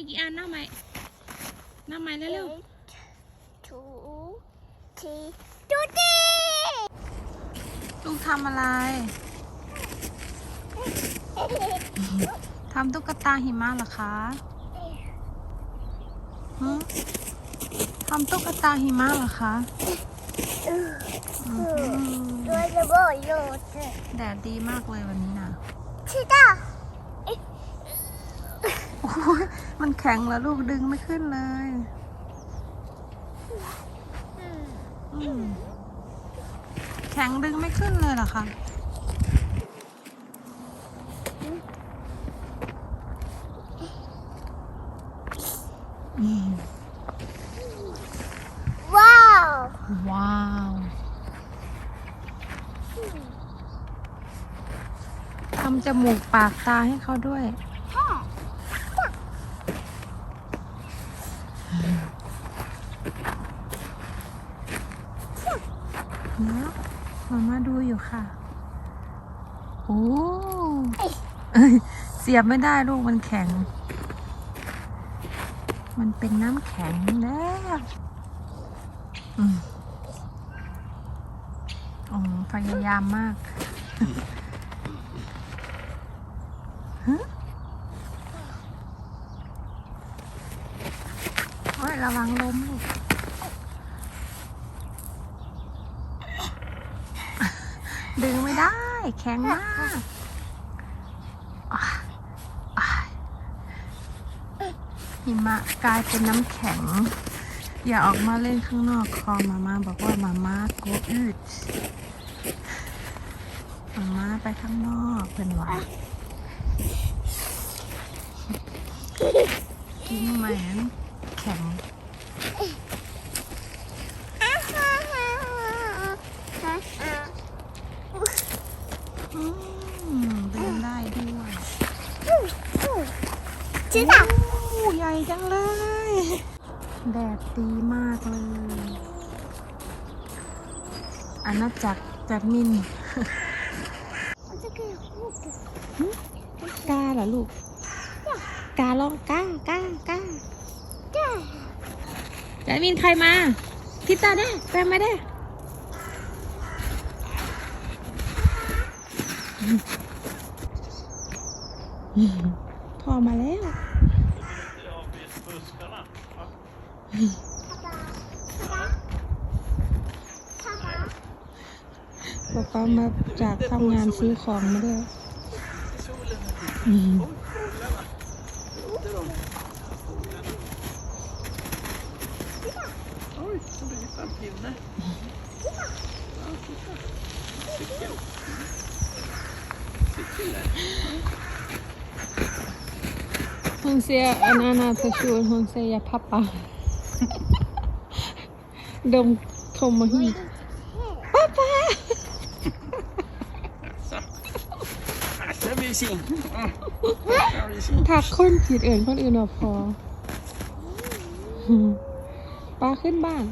มีกี่อันหน้าไม้หน้าไม้เร็วถูทีดูดิๆลูกทำอะไรทำตุ๊กตาหิมะเหรอคะหืมทำตุ๊กตาหิมะเหรอคะอืมตัวจะบอกโยดแดดดีมากเลยวันนี้นะชิดา โอ้ย มันแข็งแล้วลูกดึงไม่ขึ้นเลยอืมแข็งดึงไม่ขึ้นเลยเหรอคะอืมว้าว ว้าวทำจมูกปากตาให้เขาด้วย เนาะ มามาดูอยู่ค่ะ โอ้เสียบไม่ได้ลูกมันแข็ง มันเป็นน้ำแข็งแล้วอืมโอ้พยายามมากฮะโอ้ยระวังล้มลูก ดึงไม่ได้ แข็งมากหิมะกลายเป็นน้ำแข็ง อย่าออกมาเล่นข้างนอกคอมาม่าบอกว่ามาม่าโกอืดมาม่าไปข้างนอกเป็นหวากินแหมนแข็ง อืมดึงได้ด้วยชิดาโอ้ใหญ่จังเลย แดดดีมากเลย อาณาจักรจัดมินกาเหรอลูก กาลองกากากาจัดมินใครมา พิตาได้แปมมาได้ พ่อมาแล้วป๊าป๊ามาจากทำงานซื้อของมาด้วย Oj, det blir fem pinnar. Ja, titta. Cykel. Cykel där. ฮงเซียอันนานาตะชูนฮงเซียพับปะดมคมมฮีป้าป้า Så blir det sing. Mm. Ja, det är sing. ถักคนผิดเอื่นคนอื่นเอาพอป้าขึ้นบ้าน